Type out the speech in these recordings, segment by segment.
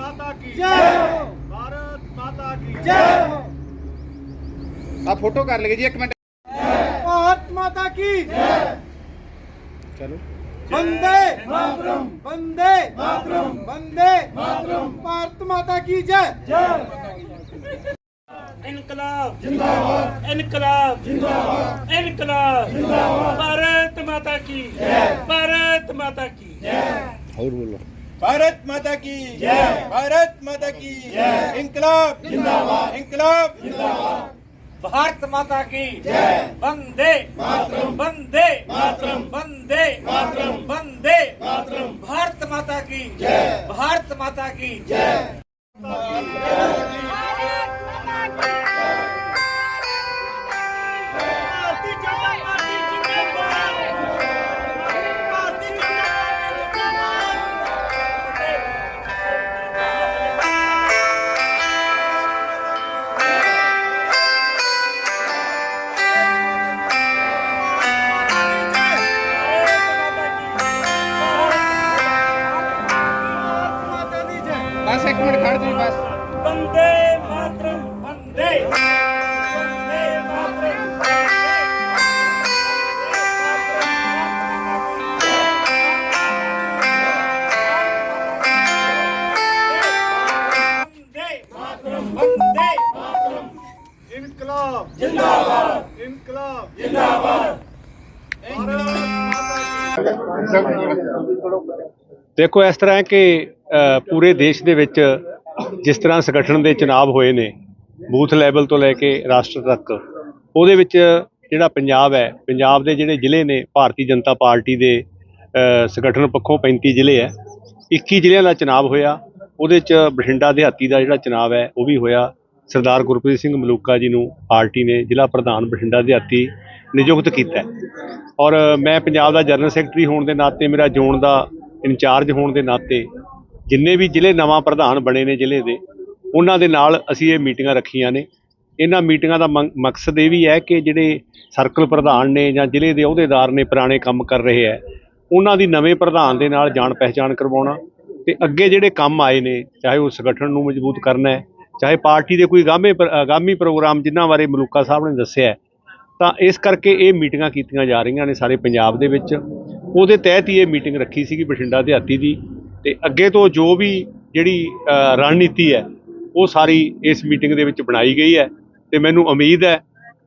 ਮਾਤਾ ਕੀ ਆ ਫੋਟੋ ਕਰ ਲਗੇ ਜੀ ਇੱਕ ਮਿੰਟ। ਭਾਰਤ ਮਾਤਾ ਕੀ ਚਲੋ। ਬੰਦੇ ਮਾਤਰਮ। ਬੰਦੇ ਮਾਤਰਮ। ਬੰਦੇ ਮਾਤਰਮ। ਭਾਰਤ ਮਾਤਾ ਕੀ ਜੈ। ਇਨਕਲਾਬ। ਜਿੰਦਾਬਾਦ। ਇਨਕਲਾਬ। ਜਿੰਦਾਬਾਦ। ਇਨਕਲਾਬ। ਜਿੰਦਾਬਾਦ। ਭਾਰਤ ਮਾਤਾ ਕੀ ਜੈ। ਭਾਰਤ ਮਾਤਾ ਕੀ ਜੈ। ਹੋਰ ਬੋਲੋ। भारत माता की जय। भारत माता की जय। इंकलाब। जिंदाबाद। इंकलाब। जिंदाबाद। भारत माता की जय। वंदे। मातरम। वंदे। मातरम। वंदे। मातरम। वंदे। मातरम भारत माता की जय। भारत माता की जय। ਜੀ ਬਸ ਬੰਦੇ ਮਾਤਰਮ ਬੰਦੇ ਦੇਖੋ ਇਸ ਤਰ੍ਹਾਂ ਕਿ ਪੂਰੇ ਦੇਸ਼ ਦੇ ਵਿੱਚ ਜਿਸ ਤਰ੍ਹਾਂ ਸੰਗਠਨ ਦੇ ਚੁਣਾਵ ਹੋਏ ਨੇ, ਬੂਥ ਲੈਵਲ ਤੋਂ ਲੈ ਕੇ ਰਾਸ਼ਟਰ ਤੱਕ, ਉਹਦੇ ਵਿੱਚ ਜਿਹੜਾ ਪੰਜਾਬ ਹੈ, ਪੰਜਾਬ ਦੇ ਜਿਹੜੇ ਜ਼ਿਲ੍ਹੇ ਨੇ, ਭਾਰਤੀ ਜਨਤਾ ਪਾਰਟੀ ਦੇ ਸੰਗਠਨ ਪੱਖੋਂ 35 ਜ਼ਿਲ੍ਹੇ ਹੈ 21 ਜ਼ਿਲ੍ਹਿਆਂ ਦਾ ਚੁਣਾਵ ਹੋਇਆ, ਉਹਦੇ 'ਚ ਬਠਿੰਡਾ ਦਿਹਾਤੀ ਦਾ ਜਿਹੜਾ ਚੁਣਾਵ ਹੈ, ਉਹ ਵੀ ਹੋਇਆ, ਸਰਦਾਰ ਗੁਰਪ੍ਰੀਤ ਸਿੰਘ ਮਲੂਕਾ ਜੀ ਨੂੰ ਪਾਰਟੀ ਨੇ ਜ਼ਿਲ੍ਹਾ ਪ੍ਰਧਾਨ ਬਠਿੰਡਾ ਦਿਹਾਤੀ ਨਿਯੁਕਤ ਕੀਤਾ ਔਰ ਮੈਂ ਪੰਜਾਬ ਦਾ ਜਨਰਲ ਸੈਕਟਰੀ ਹੋਣ ਦੇ ਨਾਤੇ, ਮੇਰਾ ਜ਼ੋਨ ਦਾ ਇੰਚਾਰਜ ਹੋਣ ਦੇ ਨਾਤੇ ਜਿੰਨੇ ਵੀ ਜ਼ਿਲ੍ਹੇ ਨਵਾਂ ਪ੍ਰਧਾਨ ਬਣੇ ਨੇ ਜ਼ਿਲ੍ਹੇ ਦੇ, ਉਹਨਾਂ ਦੇ ਨਾਲ ਅਸੀਂ ਇਹ ਮੀਟਿੰਗਾਂ ਰੱਖੀਆਂ ਨੇ। ਇਹਨਾਂ ਮੀਟਿੰਗਾਂ ਦਾ ਮਕਸਦ ਇਹ ਵੀ ਹੈ ਕਿ ਜਿਹੜੇ ਸਰਕਲ ਪ੍ਰਧਾਨ ਨੇ ਜਾਂ ਜ਼ਿਲ੍ਹੇ ਦੇ ਅਹੁਦੇਦਾਰ ਨੇ ਪੁਰਾਣੇ ਕੰਮ ਕਰ ਰਹੇ ਹੈ, ਉਹਨਾਂ ਦੀ ਨਵੇਂ ਪ੍ਰਧਾਨ ਦੇ ਨਾਲ ਜਾਣ ਪਹਿਚਾਣ ਕਰਵਾਉਣਾ ਤੇ ਅੱਗੇ ਜਿਹੜੇ ਕੰਮ ਆਏ ਨੇ, ਚਾਹੇ ਉਹ ਸੰਗਠਨ ਨੂੰ ਮਜ਼ਬੂਤ ਕਰਨਾ ਹੈ, ਚਾਹੇ ਪਾਰਟੀ ਦੇ ਕੋਈ ਗਾਮੇ ਆਗਾਮੀ ਪ੍ਰੋਗਰਾਮ ਜਿਨ੍ਹਾਂ ਬਾਰੇ ਮਲੂਕਾ ਸਾਹਿਬ ਨੇ ਦੱਸਿਆ ਤਾਂ ਇਸ ਕਰਕੇ ਇਹ ਮੀਟਿੰਗਾਂ ਕੀਤੀਆਂ ਜਾ ਰਹੀਆਂ ਨੇ ਸਾਰੇ ਪੰਜਾਬ ਦੇ ਵਿੱਚ। ਉਹਦੇ ਤਹਿਤ ਹੀ ਇਹ ਮੀਟਿੰਗ ਰੱਖੀ ਸੀਗੀ ਬਠਿੰਡਾ ਦਿਹਾਤੀ ਦੀ। ਤੇ ਅੱਗੇ ਤੋਂ ਜੋ ਵੀ ਜਿਹੜੀ ਰਣਨੀਤੀ ਹੈ ਉਹ ਸਾਰੀ ਇਸ ਮੀਟਿੰਗ ਦੇ ਵਿੱਚ ਬਣਾਈ ਗਈ ਹੈ ਤੇ ਮੈਨੂੰ ਉਮੀਦ ਹੈ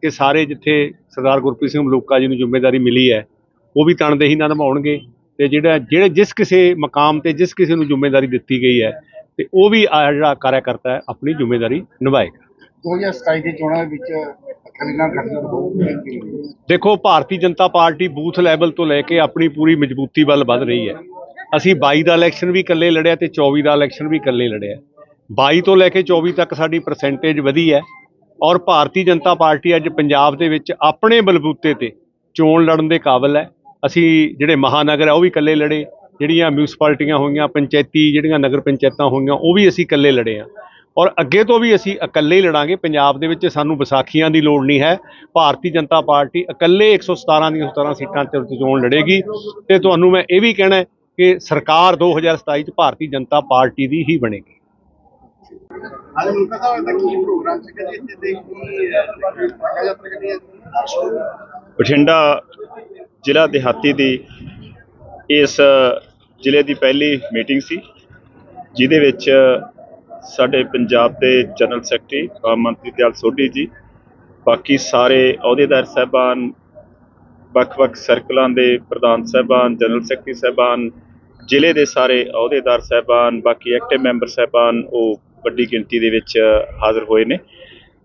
ਕਿ ਸਾਰੇ ਜਿੱਥੇ ਸਰਦਾਰ ਗੁਰਪ੍ਰੀਤ ਸਿੰਘ ਮਲੂਕਾ ਜੀ ਨੂੰ ਜ਼ਿੰਮੇਵਾਰੀ ਮਿਲੀ ਹੈ ਉਹ ਵੀ ਤਣਦੇਹੀ ਨਾਲ ਨਿਭਾਉਣਗੇ ਤੇ ਜਿਹੜਾ ਜਿਹੜੇ ਜਿਸ ਕਿਸੇ ਮਕਾਮ ਤੇ ਜਿਸ ਕਿਸੇ ਨੂੰ ਜ਼ਿੰਮੇਵਾਰੀ ਦਿੱਤੀ ਗਈ ਹੈ ਤੇ ਉਹ ਵੀ ਜਿਹੜਾ ਕਾਰਿਆਕਰਤਾ ਹੈ ਆਪਣੀ ਜ਼ਿੰਮੇਵਾਰੀ ਨਿਭਾਏਗਾ। 2027 ਦੀ ਚੋਣਾਂ ਵਿੱਚ ਅਕਾਲੀ ਨਾਲ ਗੱਠਜੋੜ ਹੋਊਗੀ ਦੇਖੋ Bharatiya Janata Party booth level ਤੋਂ ਲੈ ਕੇ ਆਪਣੀ ਪੂਰੀ ਮਜ਼ਬੂਤੀ ਵੱਲ ਵੱਧ ਰਹੀ ਹੈ। ਅਸੀਂ 22 ਦਾ ਇਲੈਕਸ਼ਨ ਵੀ ਇਕੱਲੇ ਲੜਿਆ ਤੇ 24 ਦਾ ਇਲੈਕਸ਼ਨ ਵੀ ਇਕੱਲੇ ਲੜਿਆ। 22 ਤੋਂ ਲੈ ਕੇ 24 ਤੱਕ ਸਾਡੀ ਪਰਸੈਂਟੇਜ ਵਧੀ ਹੈ ਔਰ ਭਾਰਤੀ ਜਨਤਾ ਪਾਰਟੀ ਅੱਜ ਪੰਜਾਬ ਦੇ ਵਿੱਚ ਆਪਣੇ ਬਲਬੂਤੇ ਤੇ ਚੋਣ ਲੜਨ ਦੇ ਕਾਬਿਲ ਹੈ। ਅਸੀਂ ਜਿਹੜੇ ਮਹਾਨਗਰ ਹੈ ਉਹ ਵੀ ਇਕੱਲੇ ਲੜੇ ਜਿਹੜੀਆਂ ਮਿਊਨਿਸਪੈਲਿਟੀਆਂ ਹੋਈਆਂ, ਪੰਚਾਇਤੀ ਜਿਹੜੀਆਂ ਨਗਰ ਪੰਚਾਇਤਾਂ ਹੋਈਆਂ, ਉਹ ਵੀ ਅਸੀਂ ਇਕੱਲੇ ਲੜੇ ਆ। ਔਰ ਅੱਗੇ ਤੋਂ ਵੀ ਅਸੀਂ ਇਕੱਲੇ ਹੀ ਲੜਾਂਗੇ। ਪੰਜਾਬ ਦੇ ਵਿੱਚ ਸਾਨੂੰ ਵਿਸਾਖੀਆਂ ਦੀ ਲੋੜ ਨਹੀਂ ਹੈ। ਭਾਰਤੀ ਜਨਤਾ ਪਾਰਟੀ ਇਕੱਲੇ 117 ਦੀਆਂ 17 ਸੀਟਾਂ ਤੇ ਚੋਣ ਲੜੇਗੀ। ਤੇ ਤੁਹਾਨੂੰ ਮੈਂ ਇਹ ਵੀ ਕਹਿਣਾ ਕਿ ਸਰਕਾਰ 2027 ਚ ਭਾਰਤੀ ਜਨਤਾ ਪਾਰਟੀ ਦੀ ਹੀ ਬਣੇਗੀ। ਬਠਿੰਡਾ ਜ਼ਿਲ੍ਹਾ ਦਿਹਾਤੀ ਦੀ ਇਸ ਜ਼ਿਲ੍ਹੇ ਦੀ ਪਹਿਲੀ ਮੀਟਿੰਗ ਸੀ ਜਿਹਦੇ ਵਿੱਚ ਸਾਡੇ ਪੰਜਾਬ ਦੇ ਜਨਰਲ ਸੈਕਟਰੀ ਮੰਤਰੀ ਦਿਆਲ ਸੋਢੀ ਜੀ ਬਾਕੀ ਸਾਰੇ ਅਹੁਦੇਦਾਰ ਸਾਹਿਬਾਨ ਵੱਖ-ਵੱਖ ਸਰਕਲਾਂ ਦੇ ਪ੍ਰਧਾਨ ਸਾਹਿਬਾਨ, ਜਨਰਲ ਸੈਕਟਰੀ ਸਾਹਿਬਾਨ, ਜ਼ਿਲ੍ਹੇ ਦੇ ਸਾਰੇ ਅਹੁਦੇਦਾਰ ਸਾਹਿਬਾਨ, ਬਾਕੀ ਐਕਟਿਵ ਮੈਂਬਰ ਸਾਹਿਬਾਨ ਉਹ ਵੱਡੀ ਗਿਣਤੀ ਦੇ ਵਿੱਚ ਹਾਜ਼ਰ ਹੋਏ ਨੇ।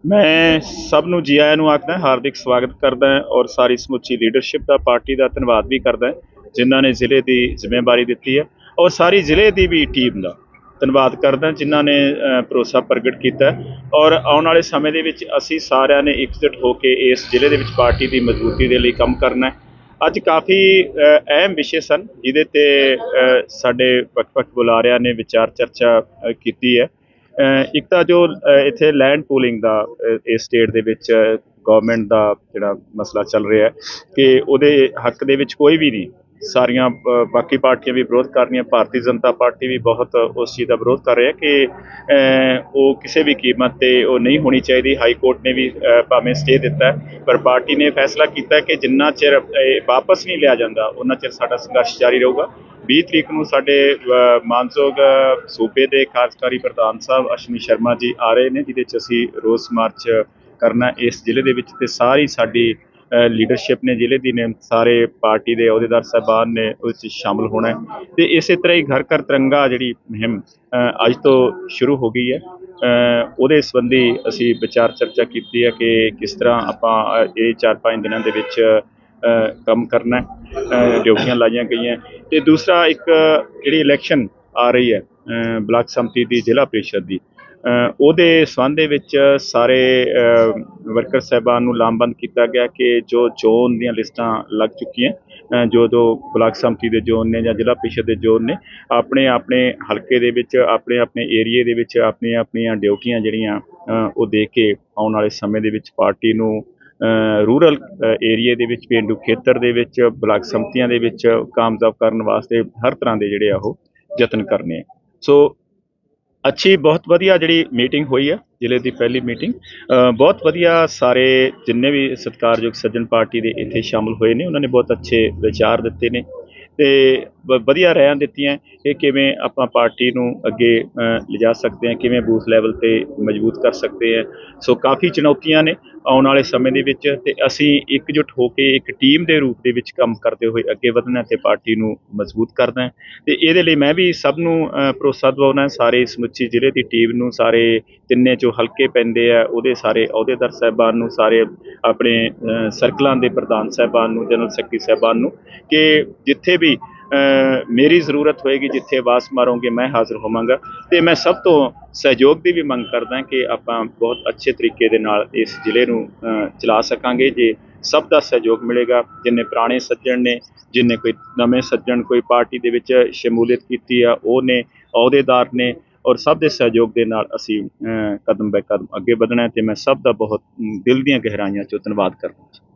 ਮੈਂ ਸਭ ਨੂੰ ਜੀ ਆਇਆਂ ਨੂੰ ਆਖਦਾ ਹਾਰਦਿਕ ਸਵਾਗਤ ਕਰਦਾ ਔਰ ਸਾਰੀ ਸਮੁੱਚੀ ਲੀਡਰਸ਼ਿਪ ਦਾ, ਪਾਰਟੀ ਦਾ ਧੰਨਵਾਦ ਵੀ ਕਰਦਾ ਜਿਨ੍ਹਾਂ ਨੇ ਜ਼ਿਲ੍ਹੇ ਦੀ ਜ਼ਿੰਮੇਵਾਰੀ ਦਿੱਤੀ ਹੈ ਔਰ ਸਾਰੀ ਜ਼ਿਲ੍ਹੇ ਦੀ ਵੀ ਟੀਮ ਦਾ। ਧੰਨਵਾਦ ਕਰਦਾ ਜਿਨ੍ਹਾਂ ਨੇ ਭਰੋਸਾ ਪ੍ਰਗਟ ਕੀਤਾ ਔਰ ਆਉਣ ਵਾਲੇ ਸਮੇਂ ਦੇ ਵਿੱਚ ਅਸੀਂ ਸਾਰਿਆਂ ਨੇ ਇਕਜੁੱਟ ਹੋ ਕੇ ਇਸ ਜ਼ਿਲ੍ਹੇ ਦੇ ਵਿੱਚ ਪਾਰਟੀ ਦੀ ਮਜ਼ਬੂਤੀ ਦੇ ਲਈ ਕੰਮ ਕਰਨਾ ਹੈ। ਅੱਜ ਕਾਫੀ ਅਹਿਮ ਵਿਸ਼ੇ ਸਨ, ਜਿਹਦੇ ਤੇ ਸਾਡੇ ਵੱਖ-ਵੱਖ ਬੁਲਾਰਿਆਂ ਨੇ ਵਿਚਾਰ ਚਰਚਾ ਕੀਤੀ ਹੈ। ਇੱਕ ਤਾਂ ਜੋ ਇੱਥੇ ਲੈਂਡ ਪੂਲਿੰਗ ਦਾ ਇਸ ਸਟੇਟ ਦੇ ਵਿੱਚ ਗਵਰਨਮੈਂਟ ਦਾ ਜਿਹੜਾ ਮਸਲਾ ਚੱਲ ਰਿਹਾ ਹੈ ਕਿ ਉਹਦੇ ਹੱਕ ਦੇ ਵਿੱਚ ਕੋਈ ਵੀ ਨਹੀਂ। ਸਾਰੀਆਂ ਬਾਕੀ ਪਾਰਟੀਆਂ ਵੀ ਵਿਰੋਧ ਕਰ ਰਹੀਆਂ ਭਾਰਤੀ ਜਨਤਾ ਪਾਰਟੀ ਵੀ ਬਹੁਤ ਉਸ ਚੀਜ਼ ਦਾ ਵਿਰੋਧ ਕਰ ਰਹੀ ਹੈ ਕਿ ਉਹ ਕਿਸੇ ਵੀ ਕੀਮਤ ਤੇ ਉਹ ਨਹੀਂ ਹੋਣੀ ਚਾਹੀਦੀ। ਹਾਈ ਕੋਰਟ ਨੇ ਵੀ ਭਾਵੇਂ ਸਟੇ ਦਿੱਤਾ ਪਰ ਪਾਰਟੀ ਨੇ ਫੈਸਲਾ ਕੀਤਾ ਕਿ ਜਿੰਨਾ ਚਿਰ ਇਹ ਵਾਪਸ ਨਹੀਂ ਲਿਆ ਜਾਂਦਾ ਉਹਨਾਂ ਚਿਰ ਸਾਡਾ ਸੰਘਰਸ਼ ਜਾਰੀ ਰਹੂਗਾ। 20 ਤਰੀਕ ਨੂੰ ਸਾਡੇ ਅ, ਮਾਨਯੋਗ ਸੂਬੇ ਦੇ ਕਾਰਜਕਾਰੀ ਪ੍ਰਧਾਨ ਸਾਹਿਬ ਅਸ਼ਵਨੀ ਸ਼ਰਮਾ ਜੀ ਆ ਰਹੇ ਨੇ ਜਿਹਦੇ ਚ ਅਸੀਂ ਰੋਸ ਮਾਰਚ ਕਰਨਾ ਇਸ ਜ਼ਿਲ੍ਹੇ ਦੇ ਵਿੱਚ ਤੇ ਸਾਰੀ ਸਾਡੀ ਲੀਡਰਸ਼ਿਪ ਨੇ ਜ਼ਿਲ੍ਹੇ ਦੀ ਨੇ, ਸਾਰੇ ਪਾਰਟੀ ਦੇ ਅਹੁਦੇਦਾਰ ਸਾਹਿਬਾਨ ਨੇ ਉਸ 'ਚ ਸ਼ਾਮਲ ਹੋਣਾ ਹੈ। ਤੇ ਇਸੇ ਤਰ੍ਹਾਂ ਹੀ ਘਰ ਘਰ ਤਿਰੰਗਾ ਜਿਹੜੀ ਮੁਹਿੰਮ ਅੱਜ ਤੋਂ ਸ਼ੁਰੂ ਹੋ ਗਈ ਹੈ। ਉਹਦੇ ਸੰਬੰਧੀ ਅਸੀਂ ਵਿਚਾਰ ਚਰਚਾ ਕੀਤੀ ਹੈ ਕਿ ਕਿਸ ਤਰ੍ਹਾਂ ਆਪਾਂ ਇਹ 4-5 ਦਿਨਾਂ ਦੇ ਵਿੱਚ ਕੰਮ ਕਰਨਾ ਹੈ। ਡਿਊਟੀਆਂ ਲਾਈਆਂ ਗਈਆਂ ਤੇ ਦੂਸਰਾ ਇੱਕ ਜਿਹੜੀ ਇਲੈਕਸ਼ਨ ਆ ਰਹੀ ਹੈ ਬਲਾਕ ਸੰਮਤੀ ਦੀ ਜ਼ਿਲ੍ਹਾ ਪ੍ਰੀਸ਼ਦ ਦੀ ਉਹਦੇ ਸੰਬੰਧ ਦੇ ਵਿੱਚ ਸਾਰੇ ਵਰਕਰ ਸਾਹਿਬਾਨ ਨੂੰ ਲਾਮਬੰਦ ਕੀਤਾ ਗਿਆ ਕਿ ਜੋ ਜ਼ੋਨ ਦੀਆਂ ਲਿਸਟਾਂ ਲੱਗ ਚੁੱਕੀਆਂ ਜੋ ਜੋ ਬਲਾਕ ਸੰਮਤੀ ਦੇ ਜ਼ੋਨ ਨੇ ਜਾਂ ਜ਼ਿਲ੍ਹਾ ਪ੍ਰੀਸ਼ਦ ਦੇ ਜ਼ੋਨ ਨੇ, ਆਪਣੇ ਆਪਣੇ ਹਲਕੇ ਦੇ ਵਿੱਚ, ਆਪਣੇ ਆਪਣੇ ਏਰੀਏ ਦੇ ਵਿੱਚ, ਆਪਣੀਆਂ ਆਪਣੀਆਂ ਡਿਊਟੀਆਂ ਜਿਹੜੀਆਂ ਉਹ ਦੇ ਕੇ ਆਉਣ ਵਾਲੇ ਸਮੇਂ ਦੇ ਵਿੱਚ ਪਾਰਟੀ ਨੂੰ ਰੂਰਲ ਏਰੀਏ ਦੇ ਵਿੱਚ, ਪੇਂਡੂ ਖੇਤਰ ਦੇ ਵਿੱਚ, ਬਲਾਕ ਸੰਮਤੀਆਂ ਦੇ ਵਿੱਚ ਕਾਮਯਾਬ ਕਰਨ ਵਾਸਤੇ ਹਰ ਤਰ੍ਹਾਂ ਦੇ ਜਿਹੜੇ ਆ ਉਹ ਯਤਨ ਕਰਨੇ ਆ। ਸੋ ਅੱਛੀ, ਬਹੁਤ ਵਧੀਆ ਜਿਹੜੀ ਮੀਟਿੰਗ ਹੋਈ ਹੈ, ਜ਼ਿਲ੍ਹੇ ਦੀ ਪਹਿਲੀ ਮੀਟਿੰਗ ਬਹੁਤ ਵਧੀਆ ਸਾਰੇ ਜਿੰਨੇ ਵੀ ਸਤਿਕਾਰਯੋਗ ਸੱਜਣ ਪਾਰਟੀ ਦੇ ਇੱਥੇ ਸ਼ਾਮਲ ਹੋਏ ਨੇ, ਉਹਨਾਂ ਨੇ ਬਹੁਤ ਅੱਛੇ ਵਿਚਾਰ ਦਿੱਤੇ ਨੇ ਤੇ ਵਧੀਆ ਰਾਇਆਂ ਦਿੱਤੀਆਂ। ਕਿ ਕਿਵੇਂ ਆਪਾਂ ਪਾਰਟੀ ਨੂੰ ਅੱਗੇ ਲਿਜਾ ਸਕਦੇ ਹਾਂ, ਕਿਵੇਂ ਬੂਥ ਲੈਵਲ ਤੇ ਮਜ਼ਬੂਤ ਕਰ ਸਕਦੇ ਹਾਂ। ਸੋ ਕਾਫੀ ਚੁਣੌਤੀਆਂ ਨੇ। ਆਉਣ ਵਾਲੇ ਸਮੇਂ ਦੇ ਵਿੱਚ ਤੇ ਅਸੀਂ ਇਕਜੁੱਟ ਹੋ ਕੇ ਇੱਕ ਟੀਮ ਦੇ ਰੂਪ ਦੇ ਵਿੱਚ ਕੰਮ ਕਰਦੇ ਹੋਏ ਅੱਗੇ ਵਧਣਾ ਤੇ ਪਾਰਟੀ ਨੂੰ ਮਜ਼ਬੂਤ ਕਰਨਾ ਹੈ। ਤੇ ਇਹਦੇ ਲਈ ਮੈਂ ਵੀ ਸਭ ਨੂੰ ਭਰੋਸਾ ਦਿਵਾਉਣਾ ਸਾਰੇ ਸਮੁੱਚੀ ਜ਼ਿਲ੍ਹੇ ਦੀ ਟੀਮ ਨੂੰ, ਸਾਰੇ ਤਿੰਨੇ ਜੋ ਹਲਕੇ ਪੈਂਦੇ ਆ, ਉਹਦੇ ਸਾਰੇ ਅਹੁਦੇਦਾਰ ਸਾਹਿਬਾਨ ਨੂੰ, ਸਾਰੇ ਆਪਣੇ ਸਰਕਲਾਂ ਦੇ ਪ੍ਰਧਾਨ ਸਾਹਿਬਾਨ ਨੂੰ, ਜਨਰਲ ਸੈਕਟਰੀ ਸਾਹਿਬਾਨ ਨੂੰ ਕਿ ਜਿੱਥੇ ਵੀ ਮੇਰੀ ਜ਼ਰੂਰਤ ਹੋਏਗੀ ਜਿੱਥੇ ਆਵਾਜ਼ ਮਾਰੋਗੇ, ਮੈਂ ਹਾਜ਼ਰ ਹੋਵਾਂਗਾ। ਤੇ ਮੈਂ ਸਭ ਤੋਂ ਸਹਿਯੋਗ ਦੀ ਵੀ ਮੰਗ ਕਰਦਾ ਕਿ ਆਪਾਂ ਬਹੁਤ ਅੱਛੇ ਤਰੀਕੇ ਦੇ ਨਾਲ ਇਸ ਜ਼ਿਲ੍ਹੇ ਨੂੰ ਚਲਾ ਸਕਾਂਗੇ। ਜੇ ਸਭ ਦਾ ਸਹਿਯੋਗ ਮਿਲੇਗਾ, ਜਿੰਨੇ ਪੁਰਾਣੇ ਸੱਜਣ ਨੇ, ਜਿੰਨੇ ਕੋਈ ਨਵੇਂ ਸੱਜਣ ਕੋਈ ਪਾਰਟੀ ਦੇ ਵਿੱਚ ਸ਼ਮੂਲੀਅਤ ਕੀਤੀ ਆ, ਉਹ ਨੇ, ਅਹੁਦੇਦਾਰ ਨੇ, ਔਰ ਸਭ ਦੇ ਸਹਿਯੋਗ ਦੇ ਨਾਲ ਅਸੀਂ ਕਦਮ ਬੈ ਕਦਮ ਅੱਗੇ ਵਧਣਾ ਹੈ ਤੇ ਮੈਂ ਸਭ ਦਾ ਬਹੁਤ ਦਿਲ ਦੀਆਂ ਗਹਿਰਾਈਆਂ ਚੋਂ ਧੰਨਵਾਦ ਕਰਦਾ ਹਾਂ।